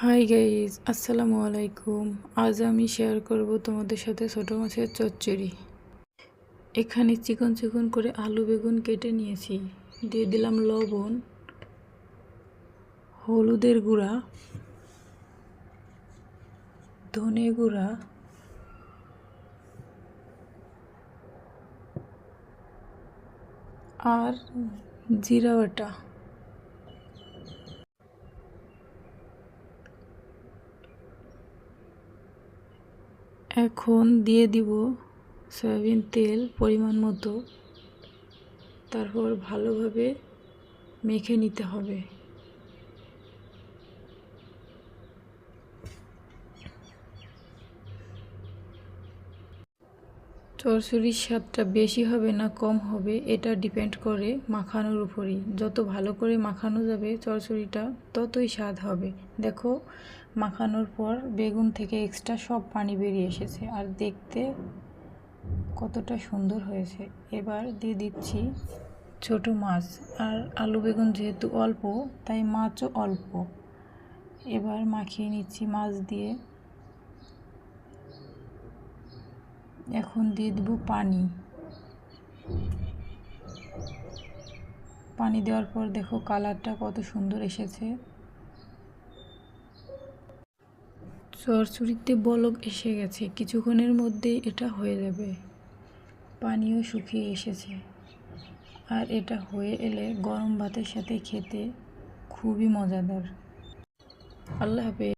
Hi guys আসসালামু আলাইকুম আজ আমি শেয়ার করব তোমাদের সাথে ছোটো মাছের চচ্চড়ি। এখানে চিকন চিকন করে আলু বেগুন কেটে নিয়েছি। দিয়ে দিলাম লবণ, হলুদের গুঁড়া, ধনে গুঁড়া, আর জিরা বাটা। এখন দিয়ে দিব সয়াবিন তেল পরিমাণ মতো। তারপর ভালোভাবে মেখে নিতে হবে। চরচড়ির স্বাদটা বেশি হবে না কম হবে, এটা ডিপেন্ড করে মাখানোর উপরই। যত ভালো করে মাখানো যাবে চরচড়িটা ততই স্বাদ হবে। দেখো, মাখানোর পর বেগুন থেকে এক্সট্রা সব পানি বেরিয়ে এসেছে। আর দেখতে কতটা সুন্দর হয়েছে। এবার দিয়ে দিচ্ছি ছোট মাছ। আর আলু বেগুন যেহেতু অল্প, তাই মাছও অল্প। এবার মাখিয়ে নিচ্ছি মাছ দিয়ে। এখন দিয়ে দেবো পানি। পানি দেওয়ার পর দেখো কালারটা কত সুন্দর এসেছে। চরচুরিতে বলক এসে গেছে, কিছুক্ষণের মধ্যেই এটা হয়ে যাবে। পানিও শুকিয়ে এসেছে। আর এটা হয়ে এলে গরম ভাতের সাথে খেতে খুবই মজাদার। আল্লাহ হাফেজ।